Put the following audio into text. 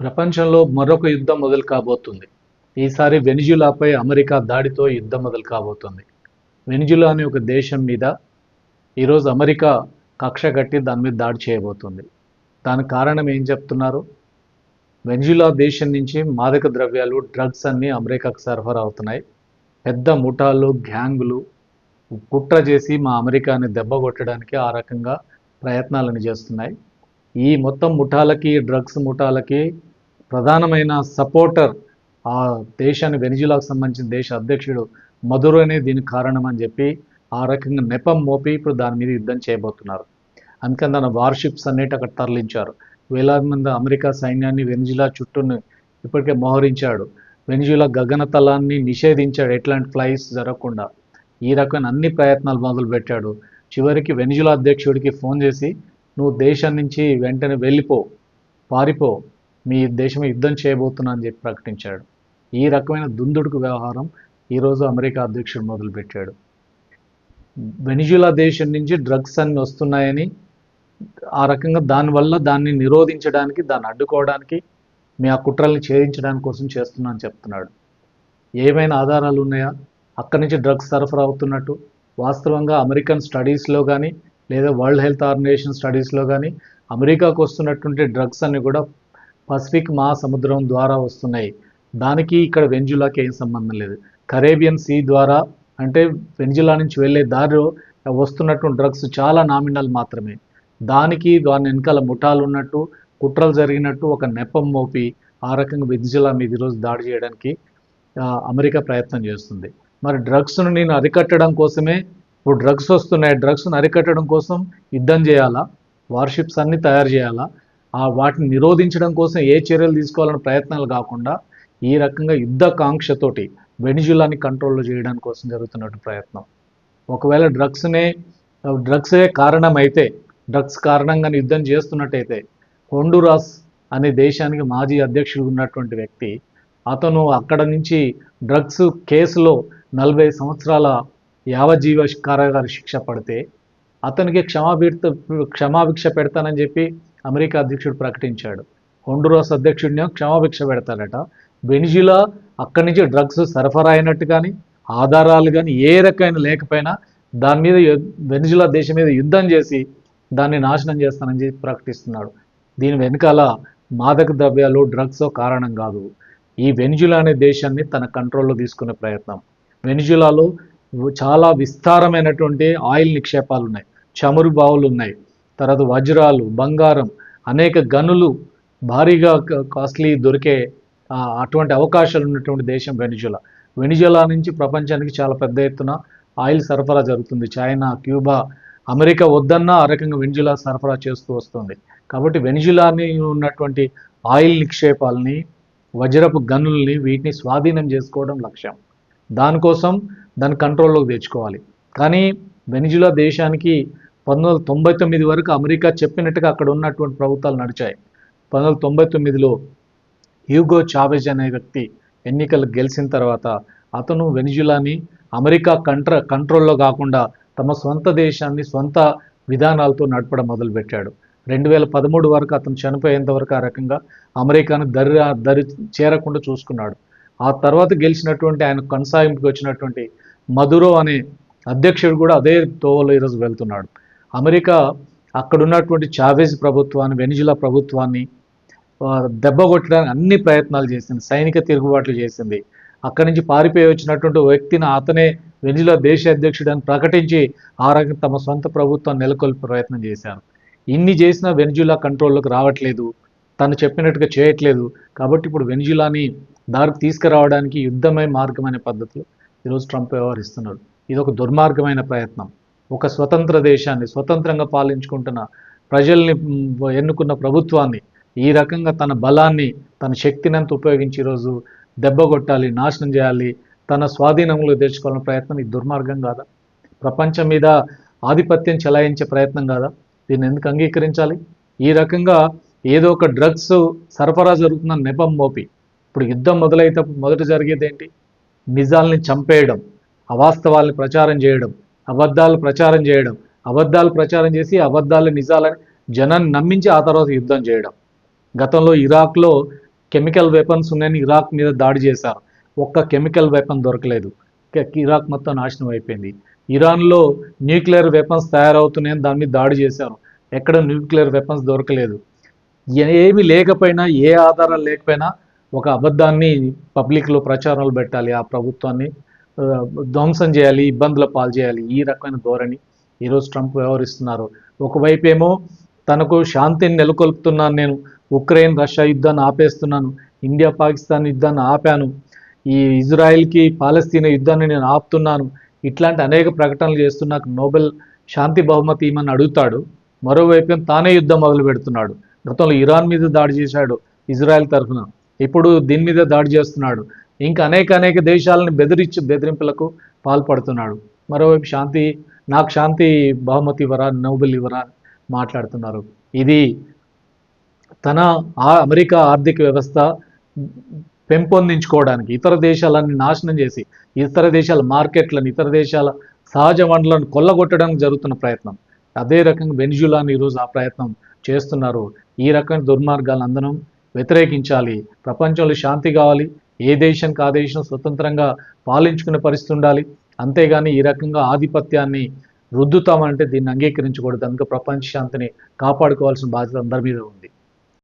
ప్రపంచంలో మరొక యుద్ధం మొదలు కాబోతుంది. ఈసారి వెనిజులాపై అమెరికా దాడితో యుద్ధం మొదలు కాబోతుంది. వెనిజులా అనే ఒక దేశం మీద ఈరోజు అమెరికా కక్ష కట్టి దాని మీద దాడి చేయబోతుంది. దానికి కారణం ఏం చెప్తున్నారు? వెనిజులా దేశం నుంచి మాదక ద్రవ్యాలు డ్రగ్స్ అన్నీ అమెరికాకు సరఫరా అవుతున్నాయి. పెద్ద ముఠాలు గ్యాంగులు కుట్ర చేసి మా అమెరికాని దెబ్బ కొట్టడానికి ఆ రకంగా ప్రయత్నాలను చేస్తున్నాయి. ఈ మొత్తం ముఠాలకి డ్రగ్స్ ముఠాలకి ప్రధానమైన సపోర్టర్ ఆ దేశాన్ని వెనిజులాకు సంబంధించిన దేశ అధ్యక్షుడు మధురనే దీనికి కారణం అని చెప్పి ఆ రకంగా నెపం మోపి ఇప్పుడు దాని మీద యుద్ధం చేయబోతున్నారు. అందుకని తన వార్షిప్స్ అన్నిటి అక్కడ తరలించారు. వేలాది మంది అమెరికా సైన్యాన్ని వెనిజులా చుట్టూను ఇప్పటికే మోహరించాడు. వెనిజులా గగనతలాన్ని నిషేధించాడు. ఎట్లాంటి ఫ్లైస్ జరగకుండా ఈ రకమైన అన్ని ప్రయత్నాలు మొదలుపెట్టాడు చివరికి వెనిజులా అధ్యక్షుడికి ఫోన్ చేసి నువ్వు దేశం నుంచి వెంటనే వెళ్ళిపో పారిపో మీ దేశం యుద్ధం చేయబోతున్నా అని చెప్పి ప్రకటించాడు. ఈ రకమైన దుందుడుకు వ్యవహారం ఈరోజు అమెరికా అధ్యక్షుడు మొదలుపెట్టాడు. వెనిజులా దేశం నుంచి డ్రగ్స్ అన్ని వస్తున్నాయని ఆ రకంగా దానివల్ల దాన్ని నిరోధించడానికి దాన్ని అడ్డుకోవడానికి మీ ఆ కుట్రల్ని ఛేదించడానికి కోసం చేస్తున్నా అని చెప్తున్నాడు. ఏమైనా ఆధారాలు ఉన్నాయా? అక్కడి నుంచి డ్రగ్స్ సరఫరా అవుతున్నట్టు వాస్తవంగా అమెరికన్ స్టడీస్లో కానీ లేదా వరల్డ్ హెల్త్ ఆర్గనైజేషన్ స్టడీస్లో కానీ అమెరికాకు వస్తున్నటువంటి డ్రగ్స్ అన్ని కూడా పసిఫిక్ మహాసముద్రం ద్వారా వస్తున్నాయి. దానికి ఇక్కడ వెంజులాకి ఏం సంబంధం లేదు. కరేబియన్ సీ ద్వారా అంటే వెంజులా నుంచి వెళ్ళే దారిలో వస్తున్నట్టు డ్రగ్స్ చాలా నామినల్ మాత్రమే. దానికి దాని వెనకాల ముఠాలు ఉన్నట్టు కుట్రలు జరిగినట్టు ఒక నెపం మోపి ఆ రకంగా వెంజులా మీద ఈరోజు దాడి చేయడానికి అమెరికా ప్రయత్నం చేస్తుంది. మరి డ్రగ్స్ను నేను అరికట్టడం కోసమే ఇప్పుడు డ్రగ్స్ వస్తున్నాయి. డ్రగ్స్ను అరికట్టడం కోసం యుద్ధం చేయాలా? వార్షిప్స్ అన్నీ తయారు చేయాలా? ఆ వాటిని నిరోధించడం కోసం ఏ చర్యలు తీసుకోవాలనే ప్రయత్నాలు కాకుండా ఈ రకంగా యుద్ధ కాంక్షతోటి వెనిజులాని కంట్రోల్లో చేయడానికి కోసం జరుగుతున్నట్టు ప్రయత్నం. ఒకవేళ డ్రగ్స్నే డ్రగ్సే కారణమైతే డ్రగ్స్ కారణంగా యుద్ధం చేస్తున్నట్టయితే హొండురాస్ అనే దేశానికి మాజీ అధ్యక్షుడు ఉన్నటువంటి వ్యక్తి అతను అక్కడ నుంచి డ్రగ్స్ కేసులో నలభై సంవత్సరాల యావజీవ కారాగార శిక్ష పడితే అతనికి క్షమాభిత క్షమాభిక్ష పెడతానని చెప్పి అమెరికా అధ్యక్షుడు ప్రకటించాడు. హొండురాస్ అధ్యక్షుడిని క్షమాభిక్ష పెడతాడట వెనిజులా అక్కడి నుంచి డ్రగ్స్ సరఫరా అయినట్టు కానీ ఆధారాలు కానీ ఏ రకమైన లేకపోయినా దాని మీద వెనిజులా దేశం మీద యుద్ధం చేసి దాన్ని నాశనం చేస్తానని చెప్పి ప్రకటిస్తున్నాడు. దీని వెనకాల మాదక ద్రవ్యాలు డ్రగ్స్ కారణం కాదు. ఈ వెనిజులా అనే దేశాన్ని తన కంట్రోల్లో తీసుకునే ప్రయత్నం. వెనిజులాలో చాలా విస్తారమైనటువంటి ఆయిల్ నిక్షేపాలు ఉన్నాయి. చమురు బావులు ఉన్నాయి. తర్వాత వజ్రాలు బంగారం అనేక గనులు భారీగా కాస్ట్లీ దొరికే అటువంటి అవకాశాలు ఉన్నటువంటి దేశం వెనిజులా. వెనిజులా నుంచి ప్రపంచానికి చాలా పెద్ద ఎత్తున ఆయిల్ సరఫరా జరుగుతుంది. చైనా క్యూబా అమెరికా వద్దన్నా ఆ రకంగా వెనిజులా సరఫరా చేస్తూ వస్తుంది. కాబట్టి వెనిజులాని ఉన్నటువంటి ఆయిల్ నిక్షేపాలని వజ్రపు గనుల్ని వీటిని స్వాధీనం చేసుకోవడం లక్ష్యం. దానికోసం దాని కంట్రోల్లోకి తెచ్చుకోవాలి. కానీ వెనిజులా దేశానికి పంతొమ్మిది వందల తొంభై తొమ్మిది వరకు అమెరికా చెప్పినట్టుగా అక్కడ ఉన్నటువంటి ప్రభుత్వాలు నడిచాయి. పంతొమ్మిది వందల తొంభై తొమ్మిదిలో హ్యూగో చావెజ్ అనే వ్యక్తి ఎన్నికలు గెలిచిన తర్వాత అతను వెనిజులాని అమెరికా కంట్ర కంట్రోల్లో కాకుండా తమ సొంత దేశాన్ని సొంత విధానాలతో నడపడం మొదలుపెట్టాడు. రెండు వేల పదమూడు వరకు అతను చనిపోయేంత వరకు ఆ రకంగా అమెరికాను దరి దరి చేరకుండా చూసుకున్నాడు. ఆ తర్వాత గెలిచినటువంటి ఆయన కొనసాగింపుకి వచ్చినటువంటి మధురో అనే అధ్యక్షుడు కూడా అదే తోవలో ఈరోజు వెళ్తున్నాడు. అమెరికా అక్కడున్నటువంటి చావేజ్ ప్రభుత్వాన్ని వెనిజులా ప్రభుత్వాన్ని దెబ్బ కొట్టడానికి అన్ని ప్రయత్నాలు చేసింది సైనిక తిరుగుబాట్లు చేసింది. అక్కడి నుంచి పారిపోయి వచ్చినటువంటి వ్యక్తిని అతనే వెనిజులా దేశ అధ్యక్షుడని ప్రకటించి ఆ రకంగా తమ సొంత ప్రభుత్వం నెలకొల్పే ప్రయత్నం చేశారు. ఇన్ని చేసినా వెనిజులా కంట్రోల్లోకి రావట్లేదు తను చెప్పినట్టుగా చేయట్లేదు. కాబట్టి ఇప్పుడు వెనిజులాని దారికి తీసుకురావడానికి యుద్ధమే మార్గం అనే పద్ధతిలో ఈరోజు ట్రంప్ వ్యవహరిస్తున్నాడు. ఇది ఒక దుర్మార్గమైన ప్రయత్నం. ఒక స్వతంత్ర దేశాన్ని స్వతంత్రంగా పాలించుకుంటున్న ప్రజల్ని ఎన్నుకున్న ప్రభుత్వాన్ని ఈ రకంగా తన బలాన్ని తన శక్తినంత ఉపయోగించి ఈరోజు దెబ్బ కొట్టాలి నాశనం చేయాలి తన స్వాధీనంలో తెచ్చుకోవాలనే ప్రయత్నం ఇది దుర్మార్గం కాదా? ప్రపంచం మీద ఆధిపత్యం చెలాయించే ప్రయత్నం కాదా? దీన్ని ఎందుకు అంగీకరించాలి? ఈ రకంగా ఏదో ఒక డ్రగ్స్ సరఫరా జరుగుతున్న నెపం మోపి. ఇప్పుడు యుద్ధం మొదలైతే మొదట జరిగేది ఏంటి నిజాల్ని చంపేయడం అవాస్తవాల్ని ప్రచారం చేయడం అబద్ధాలు ప్రచారం చేయడం. అబద్ధాలు ప్రచారం చేసి అబద్ధాలు నిజాలని జనాన్ని నమ్మించి ఆ తర్వాత యుద్ధం చేయడం. గతంలో ఇరాక్లో కెమికల్ వెపన్స్ ఉన్నాయని ఇరాక్ మీద దాడి చేశారు. ఒక్క కెమికల్ వెపన్ దొరకలేదు. ఇరాక్ మొత్తం నాశనం అయిపోయింది. ఇరాన్లో న్యూక్లియర్ వెపన్స్ తయారవుతున్నాయని దాని మీద దాడి చేశారు. ఎక్కడ న్యూక్లియర్ వెపన్స్ దొరకలేదు. ఏమి లేకపోయినా ఏ ఆధారాలు లేకపోయినా ఒక అబద్ధాన్ని పబ్లిక్లో ప్రచారాలు పెట్టాలి. ఆ ప్రభుత్వాన్ని ధ్వంసం చేయాలి ఇబ్బందుల పాలు చేయాలి ఈ రకమైన ధోరణి ఈరోజు ట్రంప్ వ్యవహరిస్తున్నారు. ఒకవైపు ఏమో తనకు శాంతిని నెలకొల్పుతున్నాను నేను ఉక్రెయిన్ రష్యా యుద్ధాన్ని ఆపేస్తున్నాను ఇండియా పాకిస్తాన్ యుద్ధాన్ని ఆపాను ఈ ఇజ్రాయెల్కి పాలస్తీనా యుద్ధాన్ని నేను ఆపుతున్నాను ఇట్లాంటి అనేక ప్రకటనలు చేస్తూ నాకు నోబెల్ శాంతి బహుమతి ఇమ్మని అడుగుతాడు. మరోవైపు తానే యుద్ధం మొదలు పెడుతున్నాడు. గతంలో ఇరాన్ మీద దాడి చేశాడు ఇజ్రాయెల్ తరఫున. ఇప్పుడు దీని మీద దాడి చేస్తున్నాడు. ఇంకా అనేక అనేక దేశాలను బెదిరించి బెదిరింపులకు పాల్పడుతున్నాడు. మరోవైపు శాంతి నాకు శాంతి బహుమతి ఇవ్వరా నోబెల్ ఇవ్వరా అని మాట్లాడుతున్నారు. ఇది తన ఆ అమెరికా ఆర్థిక వ్యవస్థ పెంపొందించుకోవడానికి ఇతర దేశాలన్నీ నాశనం చేసి ఇతర దేశాల మార్కెట్లను ఇతర దేశాల సహజ వనరులను కొల్లగొట్టడానికి జరుగుతున్న ప్రయత్నం. అదే రకంగా వెనిజులాని ఈరోజు ఆ ప్రయత్నం చేస్తున్నారు. ఈ రకమైన దుర్మార్గాలను అందరం వ్యతిరేకించాలి. ప్రపంచంలో శాంతి కావాలి. ఏ దేశానికి ఆ దేశం స్వతంత్రంగా పాలించుకునే పరిస్థితి ఉండాలి. అంతేగాని ఈ రకంగా ఆధిపత్యాన్ని రుద్దుతామంటే దీన్ని అంగీకరించకూడదు. అందుకే ప్రపంచ శాంతిని కాపాడుకోవాల్సిన బాధ్యత అందరి మీద ఉంది.